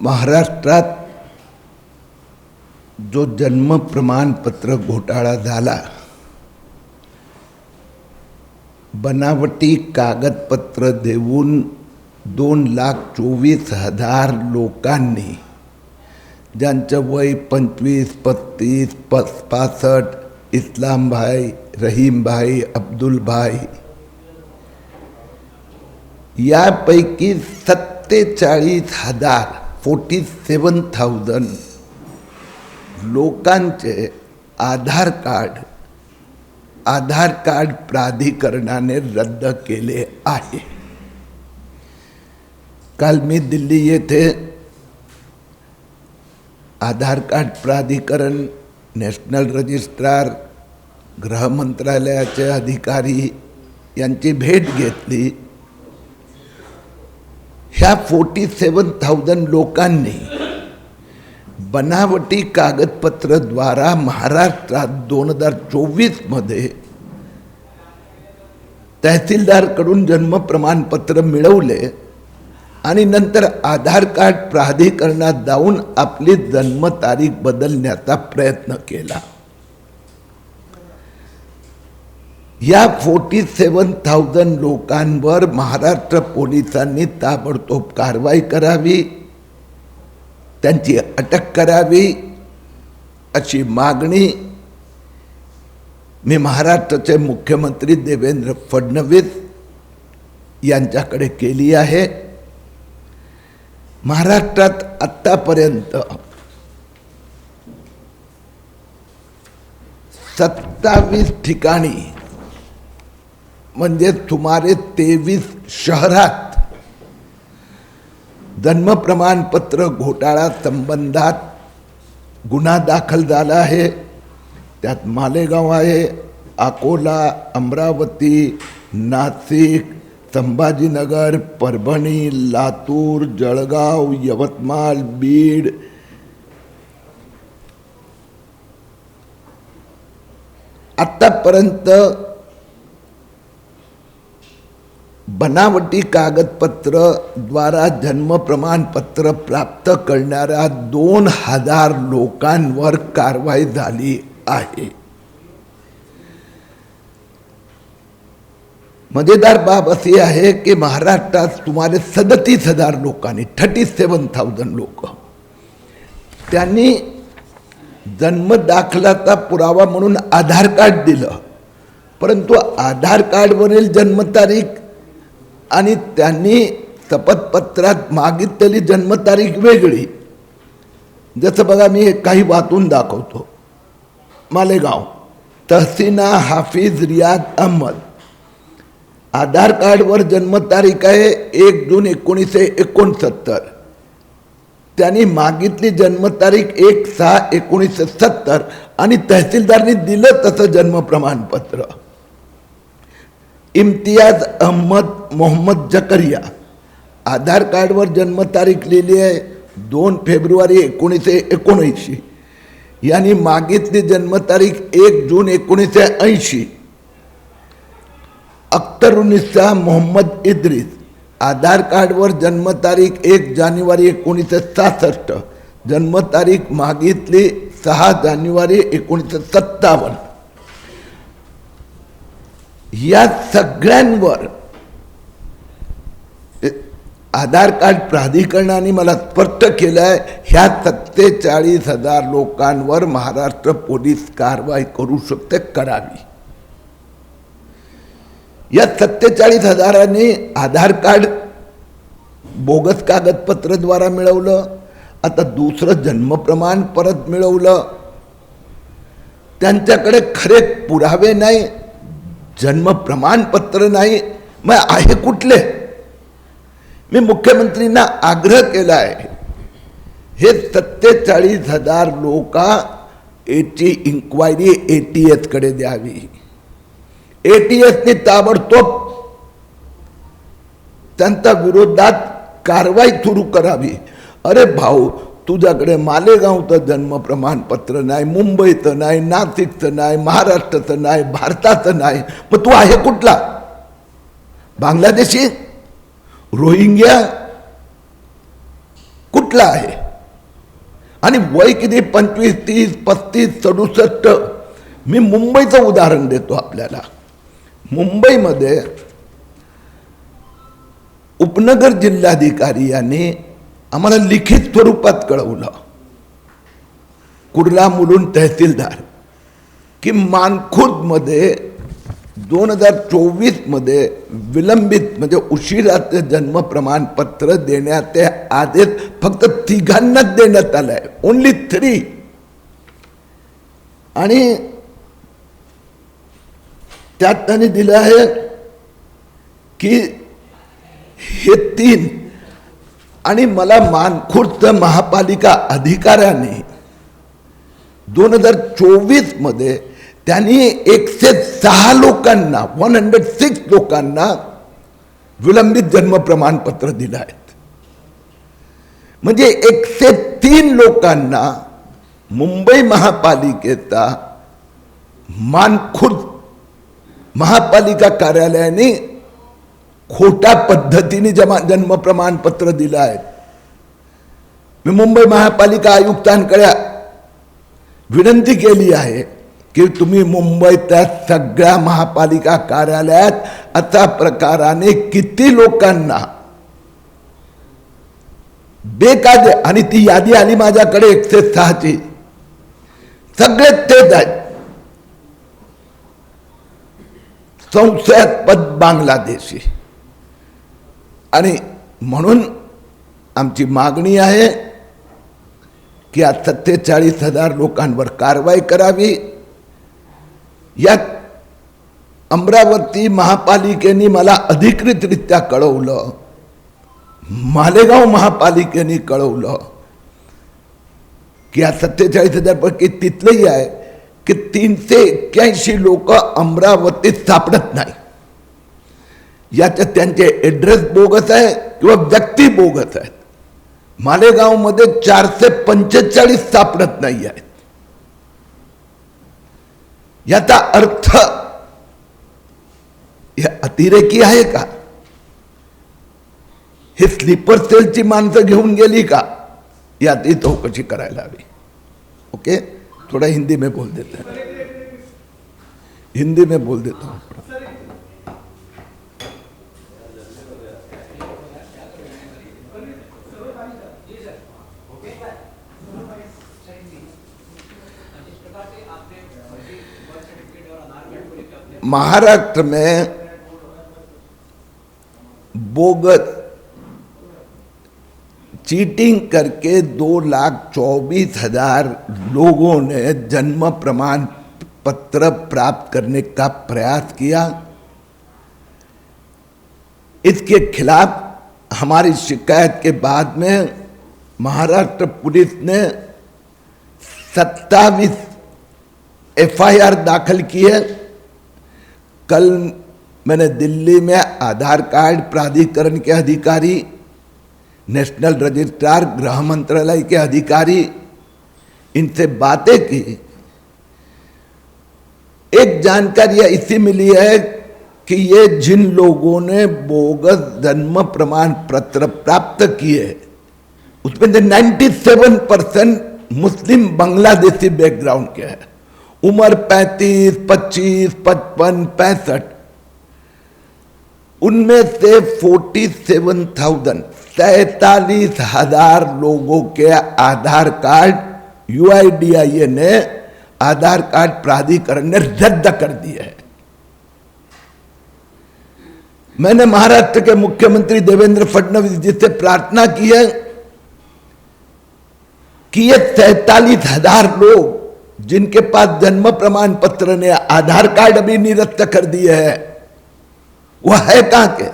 महाराष्ट्रात जो जन्म प्रमाणपत्र घोटाळा झाला बनावटी कागदपत्र देऊन दोन लाख चोवीस हजार लोकांनी ज्यांचं वय पंचवीस पस्तीस पस पासष्ट इस्लामभाई रहीमभाई अब्दुलभाई यापैकी सत्तेचाळीस हजार फोर्टी सेवन थाउजंड लोकांचे आधार कार्ड आधार कार्ड प्राधिकरणाने रद्द केले आहे. काल मी दिल्ली येथे आधार कार्ड प्राधिकरण नॅशनल रजिस्ट्रार गृह मंत्रालयाचे अधिकारी यांची भेट घेतली. ह्या फोर्टी सेवन थाउजंड लोकांनी बनावटी कागदपत्रद्वारा महाराष्ट्रात दोन हजार चोवीसमध्ये तहसीलदारकडून जन्म प्रमाणपत्र मिळवले आणि नंतर आधार कार्ड प्राधिकरणात जाऊन आपली जन्मतारीख बदलण्याचा प्रयत्न केला. या फोर्टी सेवन थाउजंड लोकांवर महाराष्ट्र पोलिसांनी ताबडतोब कारवाई करावी त्यांची अटक करावी अशी मागणी मी महाराष्ट्राचे मुख्यमंत्री देवेंद्र फडणवीस यांच्याकडे केली आहे. महाराष्ट्रात आत्तापर्यंत सत्तावीस ठिकाणी म्हणजे सुमारे तेवीस शहरात जन्म प्रमाणपत्र घोटाळा संबंधात गुन्हा दाखल झाला आहे. त्यात मालेगाव आहे अकोला अमरावती नाशिक संभाजीनगर परभणी लातूर जळगाव यवतमाळ बीड आत्तापर्यंत बनावटी कागदपत्र द्वारा जन्म प्रमाणपत्र प्राप्त करणाऱ्या दोन हजार लोकांवर कारवाई झाली आहे. मजेदार बाब अशी आहे की महाराष्ट्रात सुमारे सदतीस हजार लोकांनी थर्टी सेवन थाउजंड लोक. त्यांनी जन्म दाखलाचा पुरावा म्हणून आधार कार्ड दिलं. परंतु आधार कार्डवरील जन्मतारीख आणि त्यांनी शपथपत्रात मागितलेली जन्मतारीख वेगळी. जसं बघा मी एक काही वाचून दाखवतो. मालेगाव तहसीना हाफिज रियाद अहमद. आधार कार्डवर जन्मतारीख आहे एक जून एकोणीसशे एकोणसत्तर. त्यांनी मागितली जन्मतारीख एक सहा एकोणीसशे सत्तर आणि तहसीलदारनी दिलं तसं जन्म प्रमाणपत्र. इम्तियाज अहमद मोहम्मद जकरिया. आधार कार्डवर जन्मतारीख लिहिली आहे दोन फेब्रुवारी एकोणीसशे एकोणऐंशी. यांनी मागितली जन्मतारीख एक जून एकोणीसशे ऐंशी. अख्तरुनिसा मोहम्मद इद्रिस. आधार कार्डवर जन्मतारीख एक जानेवारी एकोणीसशे सहासष्ट. जन्मतारीख मागितली सहा जानेवारी एकोणीसशे सत्तावन्न. या सगळ्यांवर आधार कार्ड प्राधिकरणाने मला स्पष्ट केलं आहे ह्या सत्तेचाळीस हजार लोकांवर महाराष्ट्र पोलीस कारवाई करू शकते करावी या सत्तेचाळीस हजारांनी आधार कार्ड बोगस कागदपत्रद्वारा मिळवलं आता दुसरं जन्म प्रमाण परत मिळवलं. त्यांच्याकडे खरे पुरावे नाही जन्म प्रमाणपत्र नाही मग आहे कुठले? मी मुख्यमंत्रींना आग्रह केला आहे हे सत्तेचाळीस हजार लोक याची इन्क्वायरी ए टी एसकडे द्यावी. ए टी एसने ताबडतोब त्यांच्या विरोधात कारवाई सुरू करावी. अरे भाऊ तुझ्याकडे मालेगावचं जन्म प्रमाणपत्र नाही मुंबईचं नाही नाशिकचं नाही महाराष्ट्राचं नाही भारताचं नाही. मग तू आहे कुठला? बांगलादेशी? रोहिंग्या? कुठला आहे? आणि वय किती? पंचवीस तीस पस्तीस सदुसष्ट. मी मुंबईचं उदाहरण देतो आपल्याला. मुंबईमध्ये उपनगर जिल्हाधिकारी यांनी आम्हाला लिखित स्वरूपात कळवलं. कुर्ला मुलून तहसीलदार की मानखुर्दमध्ये दोन हजार चोवीसमध्ये विलंबित म्हणजे उशिराचे जन्म प्रमाणपत्र देण्याचे आदेश फक्त तिघांनाच देण्यात आलं आहे ओनली थ्री आणि त्यात त्यांनी दिलं आहे की हे तीन आणि मला मानखुर्द महापालिका अधिकाऱ्याने दोन हजार चोवीसमध्ये त्यांनी एकशे सहा लोकांना वन हंड्रेड सिक्स लोकांना विलंबित जन्म प्रमाणपत्र दिलं आहेत म्हणजे एकशे तीन लोकांना मुंबई महापालिकेचा मानखुर्द महापालिका कार्यालयाने खोट्या पद्धतीने जमा जन्म प्रमाणपत्र दिलं आहे मी मुंबई महापालिका आयुक्तांकडे विनंती केली आहे की तुम्ही मुंबईतल्या सगळ्या महापालिका कार्यालयात अशा प्रकाराने किती लोकांना बेकायदे आणि ती यादी आली माझ्याकडे एकशे सहाची. सगळे तेच आहेत. संशयास्पद बांगलादेशी. म्हणून आमची मागणी आहे की आज सत्तेचाळीस हजार लोकांवर कारवाई करावी. यात अमरावती महापालिकेने मला अधिकृतरित्या कळवलं. मालेगाव महापालिकेने कळवलं की या सत्तेचाळीस हजारपैकी तिथलंही आहे की तीनशे एक्क्याऐंशी लोक अमरावतीत सापडत नाही याच्यात त्यांचे ॲड्रेस बोगस आहे किंवा व्यक्ती बोगस आहेत मालेगावमध्ये चारशे पंचेचाळीस सापडत नाही आहेत. याचा अर्थ हे अतिरेकी आहे का? हे स्लीपर सेलची माणसं घेऊन गेली का? याची चौकशी करायला हवी. ओके थोड़ा हिंदी में बोल देते. हैं हिंदी में बोल देता हूँ महाराष्ट्र में बोगस चीटिंग करके दो लाख चौबीस हज़ार लोगों ने जन्म प्रमाण पत्र प्राप्त करने का प्रयास किया। इसके खिलाफ हमारी शिकायत के बाद में महाराष्ट्र पुलिस ने सत्तावीस एफआईआर दाखिल किए। कल मैंने दिल्ली में आधार कार्ड प्राधिकरण के अधिकारी, नेशनल रजिस्ट्रार गृह मंत्रालय के अधिकारी, इनसे बातें की। एक जानकारी इसी मिली है कि ये जिन लोगों ने बोगस जन्म प्रमाण पत्र प्राप्त किए, उसमें से 97 परसेंट मुस्लिम बांग्लादेशी बैकग्राउंड के हैं। उम्र 35, 25, 55, पैंसठ। उनमें से 47,000 सैतालीस हज़ार लोगों के आधार कार्ड यूआईडीआईए ने आधार कार्ड प्राधिकरण ने रद्द कर दिए है। मैंने महाराष्ट्र के मुख्यमंत्री देवेंद्र फडणवीस जी से प्रार्थना की है कि ये सैतालीस हज़ार लोग जिनके पास जन्म प्रमाण पत्र ने आधार कार्ड अभी निरस्त कर दिए है, वह है कहाँ के?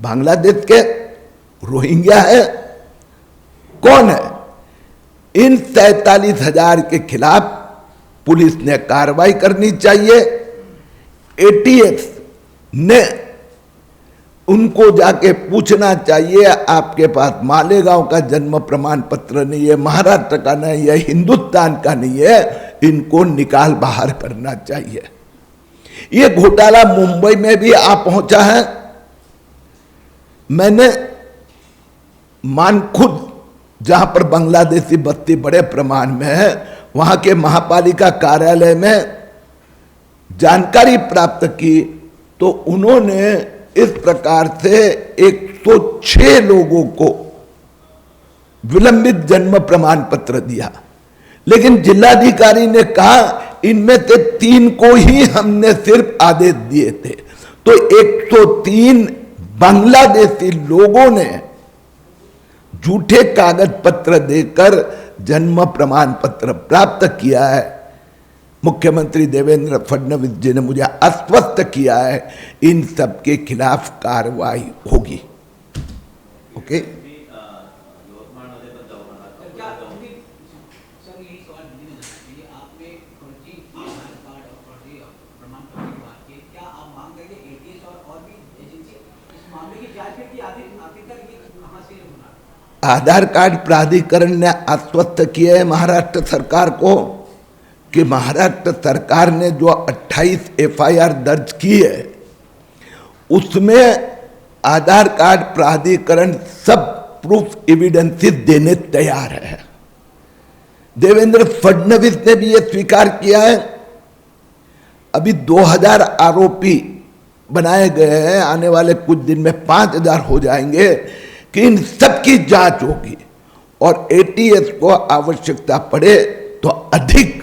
बांग्लादेश के रोहिंग्या है। कौन है? इन सैतालीस हज़ार के खिलाफ पुलिस ने कार्रवाई करनी चाहिए। एटीएस ने उनको जाके पूछना चाहिए, आपके पास मालेगांव का जन्म प्रमाण पत्र नहीं है, महाराष्ट्र का नहीं है, हिंदुस्तान का नहीं है, इनको निकाल बाहर करना चाहिए। ये घोटाला मुंबई में भी आ पहुँचा है। मैंने मानखुद जहाँ पर बांग्लादेशी बस्ती बड़े प्रमाण में है, वहाँ के महापालिका कार्यालय में जानकारी प्राप्त की तो उन्होंने इस प्रकार से 106 लोगों को विलंबित जन्म प्रमाण पत्र दिया। लेकिन जिलाधिकारी ने कहा, इनमें से तीन को ही हमने सिर्फ़ आदेश दिए थे। तो 103 बांग्लादेशी लोगों ने झूठे कागज़ पत्र देकर जन्म प्रमाण पत्र प्राप्त किया है। मुख्यमंत्री देवेंद्र फडणवीस जी ने मुझे आश्वस्त किया है। इन सब के खिलाफ कार्रवाई होगी। ओके आधार कार्ड प्राधिकरण ने आश्वस्त किए महाराष्ट्र सरकार को। कि महाराष्ट्र सरकार ने जो 28 एफआईआर दर्ज की है, उसमें आधार कार्ड प्राधिकरण सब प्रूफ एविडेंसेस देने तैयार है। देवेंद्र फडणवीस ने भी ये स्वीकार किया है। अभी 2000 आरोपी बनाए गए हैं, आने वाले कुछ दिन में 5000 हो जाएँगे कि इन सबकी जाँच होगी और एटीएस को आवश्यकता पड़े तो अधिक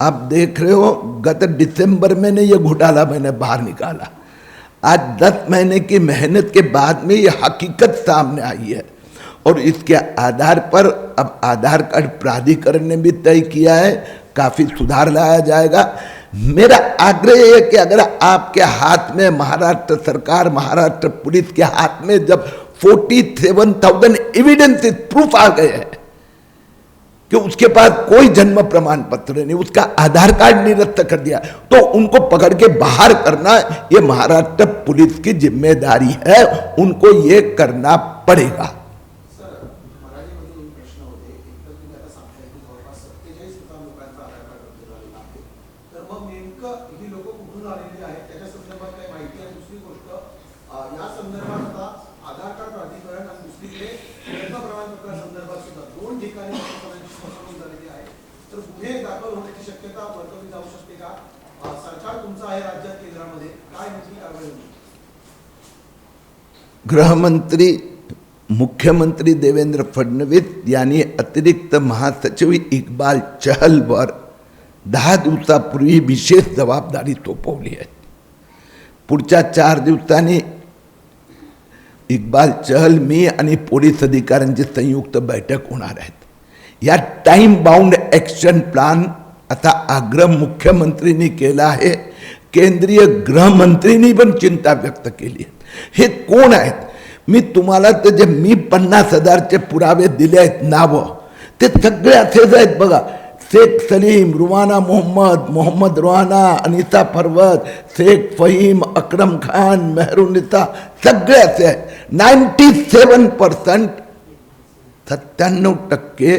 आप देख रहे हो, गत दिसंबर में ने ये घोटाला मैंने बाहर निकाला। आज दस महीने की मेहनत के बाद में ये हकीकत सामने आई है। और इसके आधार पर अब आधार कार्ड प्राधिकरण ने भी तय किया है, काफ़ी सुधार लाया जाएगा। मेरा आग्रह है कि अगर आपके हाथ में महाराष्ट्र सरकार, महाराष्ट्र पुलिस के हाथ में जब forty seven thousand evidence proof आ गए हैं कि उसके पास कोई जन्म प्रमाण पत्र नहीं उसका आधार कार्ड निरस्त कर दिया। तो उनको पकड़ के बाहर करना ये महाराष्ट्र पुलिस की जिम्मेदारी है उनको ये करना पड़ेगा। सर मराठीमध्ये दोन प्रश्न होते एक तर तुम्ही आता सांगताय की जवळपास सत्तेचाळीस सुद्धा लोकांचा आधार कार्ड रद्द झालेला आहे तर मग नेमकं ही लोक कुठून आलेली आहेत त्याच्या संदर्भात काही माहिती आहे दुसरी गोष्ट अं, या संदर्भात आता आधार कार्ड प्राधिकरण आणि दुसरीकडे जन्म प्रमाणपत्रासंदर्भात सुद्धा दोन ठिकाणी तर गुन्हे दाखल होण्याची शक्यता वर्तवली जाऊ शकते का? सरकार तुमचं आहे राज्यात केंद्रामध्ये. काय नेमकी कारवाई होईल? गृहमंत्री मुख्यमंत्री देवेंद्र फडणवीस यांनी अतिरिक्त महासचिव इक्बाल चहलवर दहा दिवसापूर्वी विशेष जबाबदारी सोपवली आहे. पुढच्या चार दिवसांनी इक्बाल चहल मी आणि पोलीस अधिकाऱ्यांची संयुक्त बैठक होणार आहेत या टाईम बाउंड ॲक्शन प्लान आता आग्रह मुख्यमंत्रींनी केला आहे. केंद्रीय गृहमंत्रींनी पण चिंता व्यक्त केली आहे. हे कोण आहेत? मी तुम्हाला ते जे मी पन्नास हजारचे पुरावे दिले आहेत नावं ते सगळे असेच आहेत बघा. शेख सलीम रुवाना मोहम्मद मोहम्मद रुहाना अनिता पर्वत शेख फहीम अक्रम खान मेहरुनिसा सगळे असे आहेत. नाईन्टी सेवन पर्सेंट सत्त्याण्णव टक्के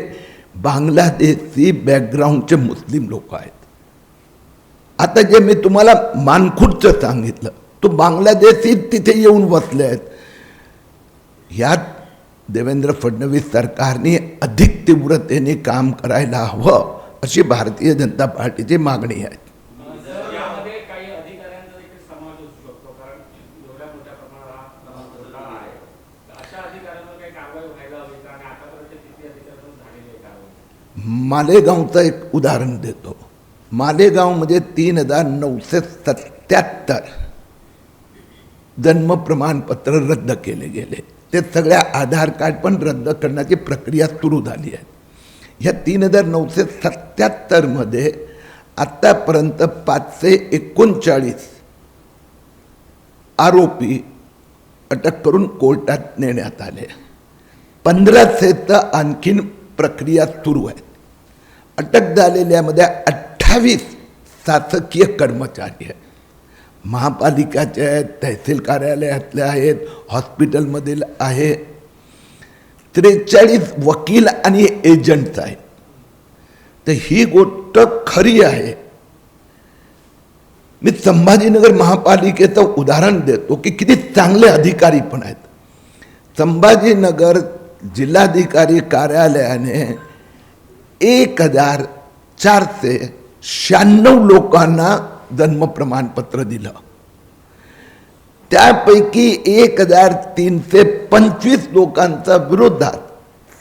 बांगलादेशी बॅकग्राऊंडचे मुस्लिम लोक आहेत. आता जे मी तुम्हाला मानखुटचं सांगितलं तो बांगलादेशी तिथे येऊन बसले आहेत. यात देवेंद्र फडणवीस सरकारने अधिक तीव्रतेने काम करायला हवं अशी भारतीय जनता पार्टीची मागणी आहे जर यामध्ये काही अधिकाऱ्यांचा देखील समावेश असू शकतो कारण एवढ्या मोठ्या प्रमाणात हा क्रमांक घोटाळा आहे तर अशा अधिकाऱ्यांवर काही कारवाई व्हायला हवी का आणि आतापर्यंत किती अधिकाऱ्यांवर झालेली आहे कारवाई मालेगावचं एक उदाहरण देतो. मालेगावमध्ये तीन हजार नऊशे सत्याहत्तर जन्म प्रमाणपत्र रद्द केले गेले. ते सगळ्या आधार कार्ड पण रद्द करण्याची प्रक्रिया सुरू झाली आहे. ह्या तीन हजार नऊशे सत्याहत्तरमध्ये आत्तापर्यंत पाचशे एकोणचाळीस आरोपी अटक करून कोर्टात नेण्यात आले. पंधराशे तर आणखीन प्रक्रिया सुरू आहे. अटक झालेल्यामध्ये अठ्ठावीस शासकीय कर्मचारी आहेत. महापालिकाचे आहेत तहसील कार्यालयातले आहेत हॉस्पिटलमधील आहे. त्रेचाळीस वकील आणि एजंट्स आहेत. तर ही गोष्ट खरी आहे. मी संभाजीनगर महापालिकेचं उदाहरण देतो की किती चांगले अधिकारी पण आहेत. संभाजीनगर जिल्हाधिकारी कार्यालयाने एक हजार चारशे शहाण्णव लोकांना जन्म प्रमाणपत्र दिलं. त्यापैकी एक हजार तीनशे पंचवीस लोकांच्या विरोधात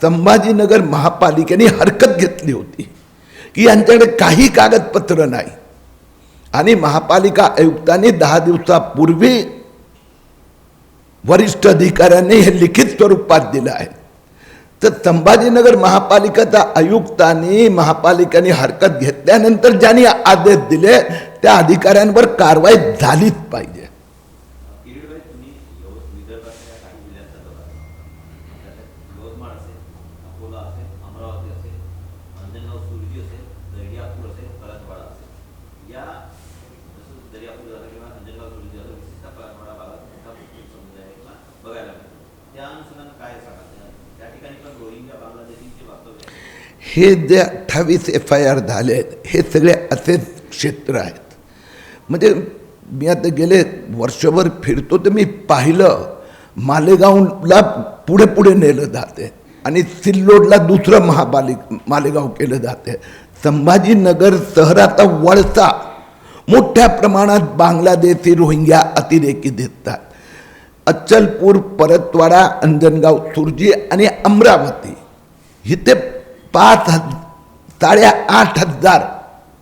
संभाजीनगर महापालिकेने हरकत घेतली होती की यांच्याकडे काही कागदपत्र नाही. आणि महापालिका आयुक्तांनी दहा दिवसापूर्वी वरिष्ठ अधिकाऱ्यांनी हे लिखित स्वरूपात दिलं आहे. तर संभाजीनगर महापालिकेचा आयुक्तांनी महापालिकेने हरकत घेतल्यानंतर ज्यांनी आदेश दिले त्या अधिकाऱ्यांवर कारवाई झालीच पाहिजे किरीटमध्ये तुम्ही यव- विदर्भातल्या काही जिल्ह्यांचा दौरा केला. त्याच्यात यवतमाळ असेल अकोला असेल अमरावती असेल अंजनगाव सुरजी असेल दर्यापूर असेल परतवाडा असेल या जसं दर्यापूर झालं किंवा अंजनगाव सुरजी झालं विशेषतः परतवाडा भागात मोठा मुस्लिम समुदायाला बघायला मिळतो त्या अनुषंगानं काय सांगाल त्या- त्या ठिकाणी पण रोहिंग्या बांगलादेशींचे वास्तव्य आहे हे जे अठ्ठावीस एफ आय आर झाले आहेत हे सगळे असेच क्षेत्र आहेत. म्हणजे मी आता गेले वर्षभर फिरतो तर मी पाहिलं मालेगावला पुढे पुढे नेलं जाते आणि सिल्लोडला दुसरं महापालिक मालेगाव केलं जाते. संभाजीनगर शहराचा वळसा मोठ्या प्रमाणात बांगलादेशी रोहिंग्या अतिरेकी दिसतात. अचलपूर परतवाडा अंजनगाव सुरजी आणि अमरावती इथे पाच हज साडेआठ हजार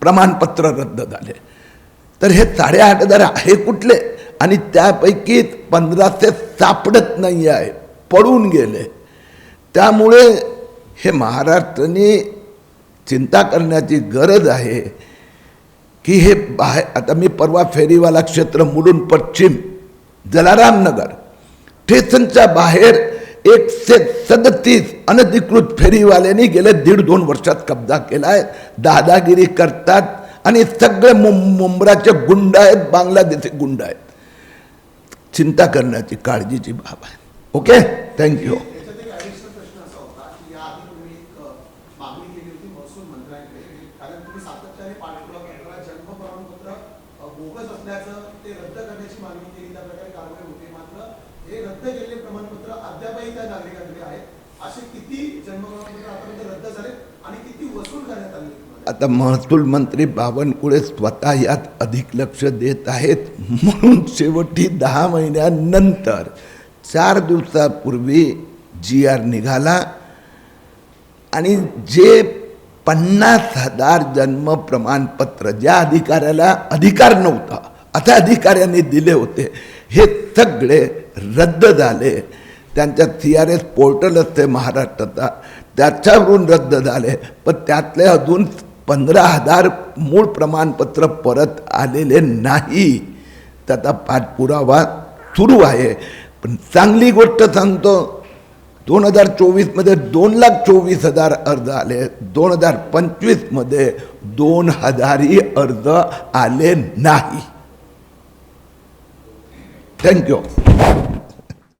प्रमाणपत्र रद्द झाले. तर हे साडेआठ हजार आहे कुठले? आणि त्यापैकी पंधराशे सापडत नाही आहे पडून गेले. त्यामुळे हे महाराष्ट्राने चिंता करण्याची गरज आहे की हे बाहेर आता मी परवा फेरीवाला क्षेत्र मुडून पश्चिम जलाराम नगर स्टेशनच्या बाहेर एकशे सदतीस अनधिकृत फेरीवाल्यांनी गेल्या दीड दोन वर्षात कब्जा केला आहे दादागिरी करतात आणि सगळे मुंबराचे गुंड आहेत बांगलादेशी गुंड आहेत. चिंता करण्याची काळजीची बाब आहे. ओके? थँक्यू बोगस असल्याचं ते रद्द करण्याची मागणी केली त्या प्रकारे कारवाई होते मात्र हे रद्द केलेले प्रमाणपत्र अद्यापही त्या नागरिकांकडे आहेत असे किती जन्म प्रमाणपत्र आतापर्यंत रद्द झाले आणि किती वसूल करण्यात आले आता महसूल मंत्री बावनकुळे स्वतः यात अधिक लक्ष देत आहेत. म्हणून शेवटी दहा महिन्यानंतर चार दिवसापूर्वी जी आर निघाला. आणि जे पन्नास हजार जन्म प्रमाणपत्र ज्या अधिकाऱ्याला अधिकार नव्हता आता अधिकाऱ्यांनी दिले होते. हे सगळे रद्द झाले. त्यांच्या सी आर एस पोर्टल असते महाराष्ट्राचा त्याच्यावरून रद्द झाले. पण त्यातले अजून पंधरा हजार मूळ प्रमाणपत्र परत आलेले नाही. त्याचा पाठपुरावा सुरू आहे. पण चांगली गोष्ट सांगतो दोन हजार चोवीसमध्ये दोन लाख चोवीस हजार अर्ज आले. दोन हजार पंचवीसमध्ये दोन हजारही अर्ज आले नाही. Thank you.